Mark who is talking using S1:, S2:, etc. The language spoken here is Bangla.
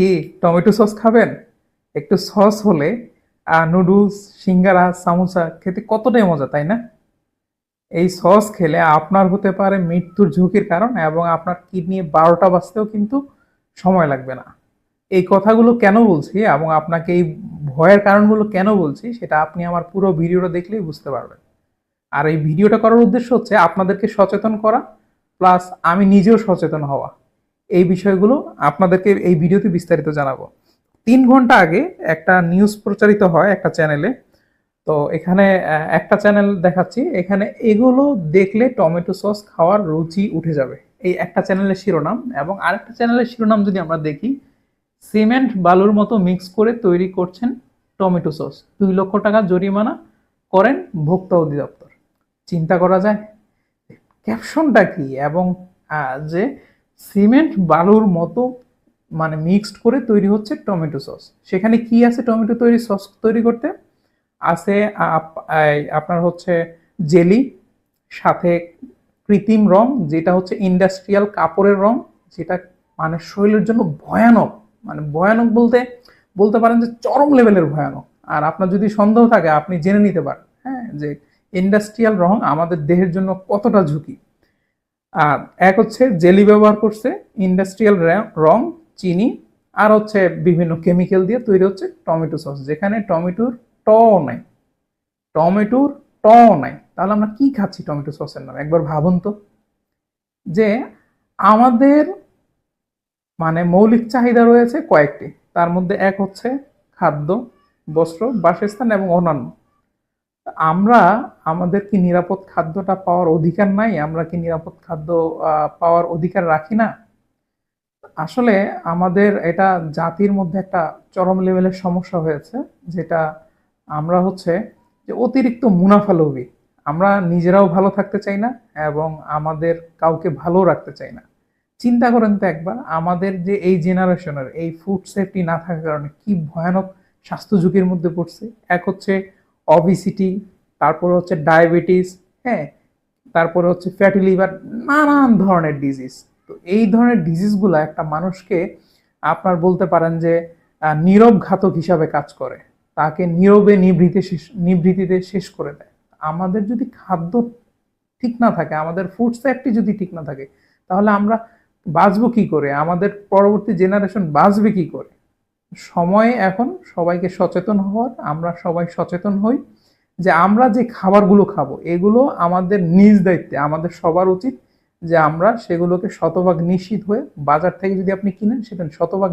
S1: কি টমেটো সস খাবেন? একটু সস হলে নুডলস, সিঙ্গারা, সামোসা খেতে কতটাই মজা, তাই না? এই সস খেলে আপনার হতে পারে মৃত্যুর ঝুঁকির কারণ এবং আপনার কিডনি বারোটা বাজতেও কিন্তু সময় লাগবে না। এই কথাগুলো কেন বলছি এবং আপনাকে এই ভয়ের কারণগুলো কেন বলছি সেটা আপনি আমার পুরো ভিডিওটা দেখলেই বুঝতে পারবেন। আর এই ভিডিওটা করার উদ্দেশ্য হচ্ছে আপনাদেরকে সচেতন করা, প্লাস আমি নিজেও সচেতন হওয়া। এই বিষয়গুলো আপনাদেরকে এই ভিডিওতে বিস্তারিত জানাব। তিন ঘণ্টা আগে একটা নিউজ প্রচারিত হয় একটা চ্যানেলে। তো এখানে একটা চ্যানেল দেখাচ্ছি। এখানে এগুলো দেখলে টমেটো সস খাওয়ার রুচি উঠে যাবে। এই একটা চ্যানেলের শিরোনাম এবং আরেকটা চ্যানেলের শিরোনাম যদি আমরা দেখি, সিমেন্ট বালুর মতো মিক্স করে তৈরি করছেন টমেটো সস। দুই লক্ষ টাকা জরিমানা করেন ভোক্তা অধিদপ্তর। চিন্তা করা যায় ক্যাপশনটা কি? এবং যে সিমেন্ট বালুর মতো মানে মিক্সড করে তৈরি হচ্ছে টমেটো সস। সেখানে কি আছে টমেটো তৈরি সস তৈরি করতে? আছে আপ- আপনার হচ্ছে জেলি, সাথে কৃত্রিম রং, যেটা হচ্ছে ইন্ডাস্ট্রিয়াল কাপড়ের রং, যেটা মানে শরীরের জন্য ভয়ানক। মানে ভয়ানক বলতে বলতে পারেন যে চরম লেভেলের ভয়ানক। আর আপনার যদি সন্দেহ থাকে, আপনি জেনে নিতে পারেন হ্যাঁ যে ইন্ডাস্ট্রিয়াল রং আমাদের দেহের জন্য কতটা ঝুঁকি। এক হচ্ছে জেলি ব্যবহার করছে ইন্ডাস্ট্রিয়াল রং চিনি, আর হচ্ছে বিভিন্ন কেমিক্যাল দিয়ে তৈরি হচ্ছে টমেটো সস যেখানে টমেটোর ট নাই। টমেটোর ট নাই। তাহলে আমরা কি খাচ্ছি টমেটো সসের নামে? একবার ভাবুন তো। যে আমাদের মানে মৌলিক চাহিদা রয়েছে কয়েকটি। তার মধ্যে এক হচ্ছে খাদ্য, বস্ত্র, বাসস্থান এবং অন্যান্য। আমরা আমাদের কি নিরাপদ খাদ্যটা পাওয়ার অধিকার নাই? আমরা কি নিরাপদ খাদ্য পাওয়ার অধিকার রাখি না? আসলে আমাদের এটা জাতির মধ্যে একটা চরম লেভেলের সমস্যা হয়েছে, যেটা আমরা হচ্ছে যে অতিরিক্ত মুনাফা লোভী। আমরা নিজেরাও ভালো থাকতে চাই না এবং আমাদের কাউকে ভালো রাখতে চাই না। চিন্তা করেন তো একবার, আমাদের যে এই জেনারেশনের, এই ফুড সেফটি না থাকার কারণে কি ভয়ানক স্বাস্থ্য ঝুঁকির মধ্যে পড়ছে? এক হচ্ছে অবিসিটি তারপরে হচ্ছে ডায়াবেটিস হ্যাঁ তারপরে হচ্ছে ফ্যাটি লিভার নানান ধরনের ডিজিজ তো এই ধরনের ডিজিজগুলো একটা মানুষকে আপনার বলতে পারেন যে নীরব ঘাতক হিসাবে কাজ করে। তাকে নীরবে নিভৃতে শেষ নিভৃতিতে শেষ করে দেয়। আমাদের যদি খাদ্য ঠিক না থাকে, আমাদের ফুড সেফটি যদি ঠিক না থাকে, তাহলে আমরা বাঁচবো কি করে? আমাদের পরবর্তী জেনারেশন বাঁচবে কি করে? সময় এখন সবাইকে সচেতন হওয়ার, আমরা সবাই সচেতন হই যে আমরা যে খাবারগুলো খাব, এগুলো আমাদের নিজ দায়িত্বে, আমাদের সবার উচিত যে আমরা সেগুলোকে শতভাগ নিশ্চিত হয়ে বাজার থেকে যদি আপনি কিনেন, সেটা শতভাগ